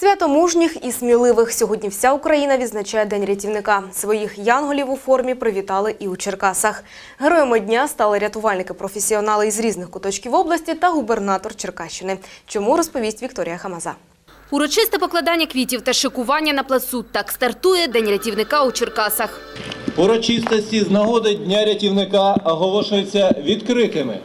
Свято мужніх і сміливих. Сьогодні вся Україна відзначає День рятівника. Своїх янголів у формі привітали і у Черкасах. Героями дня стали рятувальники-професіонали із різних куточків області та губернатор Черкащини. Чому розповість Вікторія Хамаза. Урочисте покладання квітів та шикування на плацу. Так стартує День рятівника у Черкасах. Урочистості з нагоди Дня рятівника оголошуються відкритими.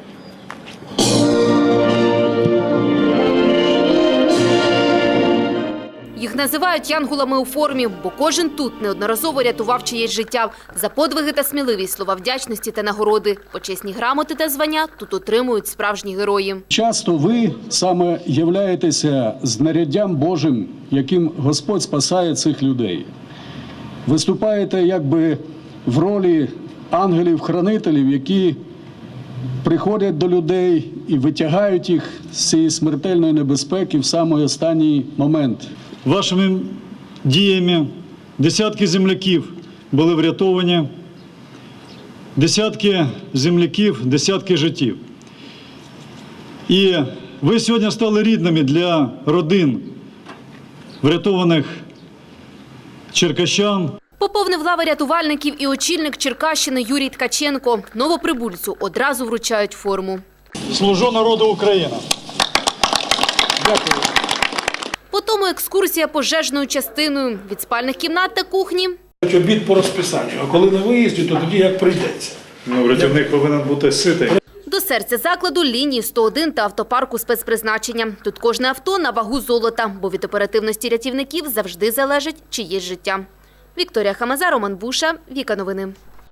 Називають янголами у формі, бо кожен тут неодноразово рятував чиєсь життя. За подвиги та сміливість, слова вдячності та нагороди. Почесні грамоти та звання тут отримують справжні герої. Часто ви саме являєтеся знаряддям Божим, яким Господь спасає цих людей. Виступаєте якби в ролі ангелів-хранителів, які приходять до людей і витягають їх з цієї смертельної небезпеки в самий останній момент. Вашими діями десятки земляків були врятовані, десятки земляків, десятки життів. І ви сьогодні стали рідними для родин врятованих черкащан. Поповнив лави рятувальників і очільник Черкащини Юрій Ткаченко. Новоприбульцю одразу вручають форму. Служу народу України. Потім екскурсія пожежною частиною від спальних кімнат та кухні Обід по розписанню, а коли на виїзді, то тоді як прийдеться. Ну, рятівник повинен бути ситий. До серця закладу лінії 101 та автопарку спецпризначення. Тут кожне авто на вагу золота, бо від оперативності рятівників завжди залежить чиєсь життя. Вікторія Хамаза, Роман Буша, Віка Новини.